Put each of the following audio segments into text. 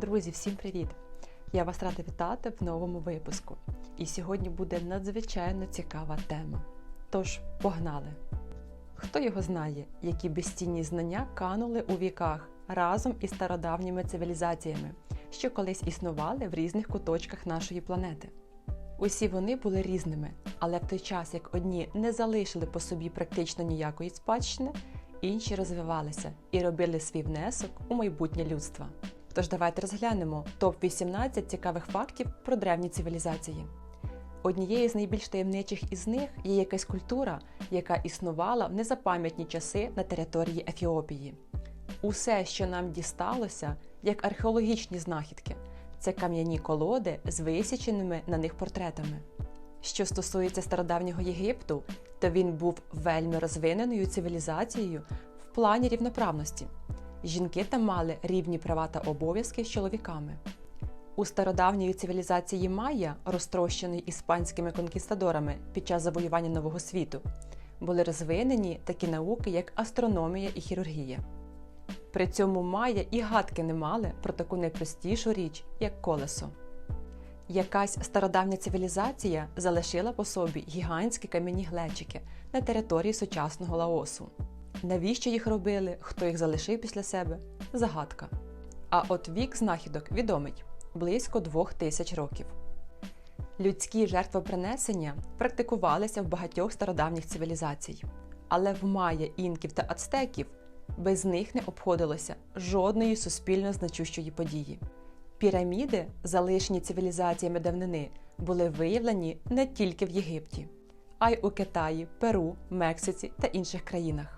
Друзі, всім привіт! Я вас рада вітати в новому випуску. І сьогодні буде надзвичайно цікава тема. Тож, погнали! Хто його знає, які безцінні знання канули у віках разом із стародавніми цивілізаціями, що колись існували в різних куточках нашої планети? Усі вони були різними, але в той час, як одні не залишили по собі практично ніякої спадщини, інші розвивалися і робили свій внесок у майбутнє людства. Тож давайте розглянемо топ-18 цікавих фактів про древні цивілізації. Однією з найбільш таємничих із них є якась культура, яка існувала в незапам'ятні часи на території Ефіопії. Усе, що нам дісталося, як археологічні знахідки, це кам'яні колоди з висіченими на них портретами. Що стосується стародавнього Єгипту, то він був вельми розвиненою цивілізацією в плані рівноправності. Жінки там мали рівні права та обов'язки з чоловіками. У стародавньої цивілізації Майя, розтрощеної іспанськими конкістадорами під час завоювання Нового світу, були розвинені такі науки, як астрономія і хірургія. При цьому Майя і гадки не мали про таку найпростішу річ, як колесо. Якась стародавня цивілізація залишила по собі гігантські кам'яні глечики на території сучасного Лаосу. Навіщо їх робили, хто їх залишив після себе загадка. А от вік знахідок відомий близько двох тисяч років. Людські жертвопринесення практикувалися в багатьох стародавніх цивілізацій, але в майя, інків та ацтеків без них не обходилося жодної суспільно значущої події. Піраміди, залишені цивілізаціями давнини, були виявлені не тільки в Єгипті, а й у Китаї, Перу, Мексиці та інших країнах.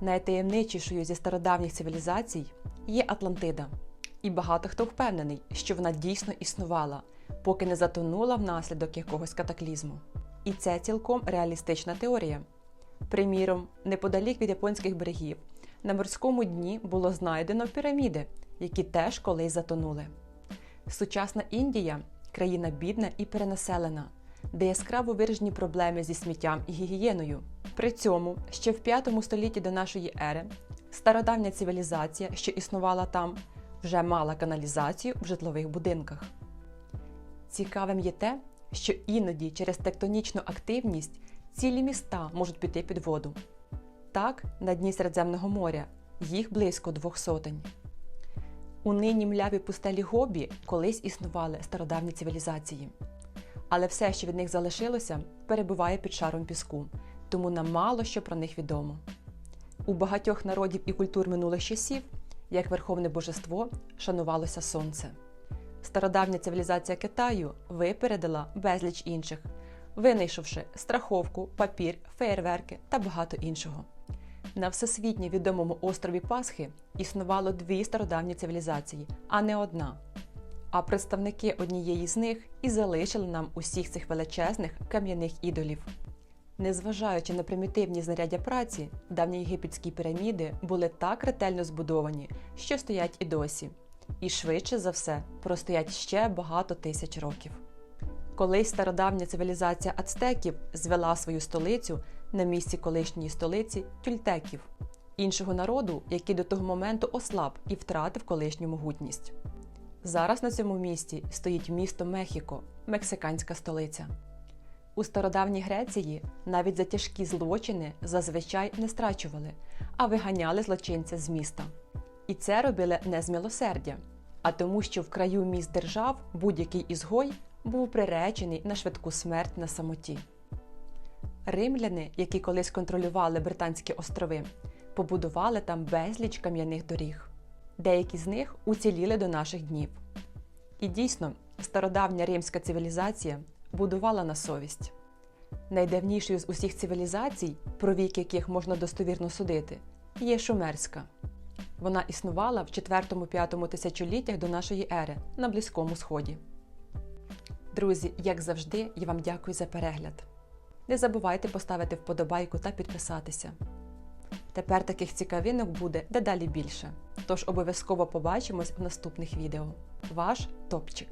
Найтаємничішою зі стародавніх цивілізацій є Атлантида, і багато хто впевнений, що вона дійсно існувала, поки не затонула внаслідок якогось катаклізму. І це цілком реалістична теорія. Приміром, неподалік від японських берегів на морському дні було знайдено піраміди, які теж колись затонули. Сучасна Індія країна бідна і перенаселена, де яскраво виражені проблеми зі сміттям і гігієною. При цьому ще в 5 столітті до нашої ери стародавня цивілізація, що існувала там, вже мала каналізацію в житлових будинках. Цікавим є те, що іноді через тектонічну активність цілі міста можуть піти під воду. Так, на дні Середземного моря їх близько двох сотень. У нині мляві пустелі Гобі колись існували стародавні цивілізації. Але все, що від них залишилося, перебуває під шаром піску, тому нам мало що про них відомо. У багатьох народів і культур минулих часів, як верховне божество, шанувалося сонце. Стародавня цивілізація Китаю випередила безліч інших, винайшовши страховку, папір, феєрверки та багато іншого. На всесвітньо відомому острові Пасхи існувало дві стародавні цивілізації, а не одна. А представники однієї з них і залишили нам усіх цих величезних кам'яних ідолів. Незважаючи на примітивні знаряддя праці, давні єгипетські піраміди були так ретельно збудовані, що стоять і досі, і швидше за все простоять ще багато тисяч років. Колись стародавня цивілізація ацтеків звела свою столицю на місці колишньої столиці тюльтеків, іншого народу, який до того моменту ослаб і втратив колишню могутність. Зараз на цьому місці стоїть місто Мехіко, мексиканська столиця. У стародавній Греції навіть за тяжкі злочини зазвичай не страчували, а виганяли злочинця з міста. І це робили не з милосердя, а тому, що в краю міст держав будь-який ізгой був приречений на швидку смерть на самоті. Римляни, які колись контролювали Британські острови, побудували там безліч кам'яних доріг. Деякі з них уціліли до наших днів. І дійсно, стародавня римська цивілізація будувала на совість. Найдавнішою з усіх цивілізацій, про вік яких можна достовірно судити, є Шумерська. Вона існувала в 4-5 тисячоліттях до нашої ери на Близькому Сході. Друзі, як завжди, я вам дякую за перегляд. Не забувайте поставити вподобайку та підписатися. Тепер таких цікавинок буде дедалі більше. Тож обов'язково побачимось в наступних відео. Ваш топчик!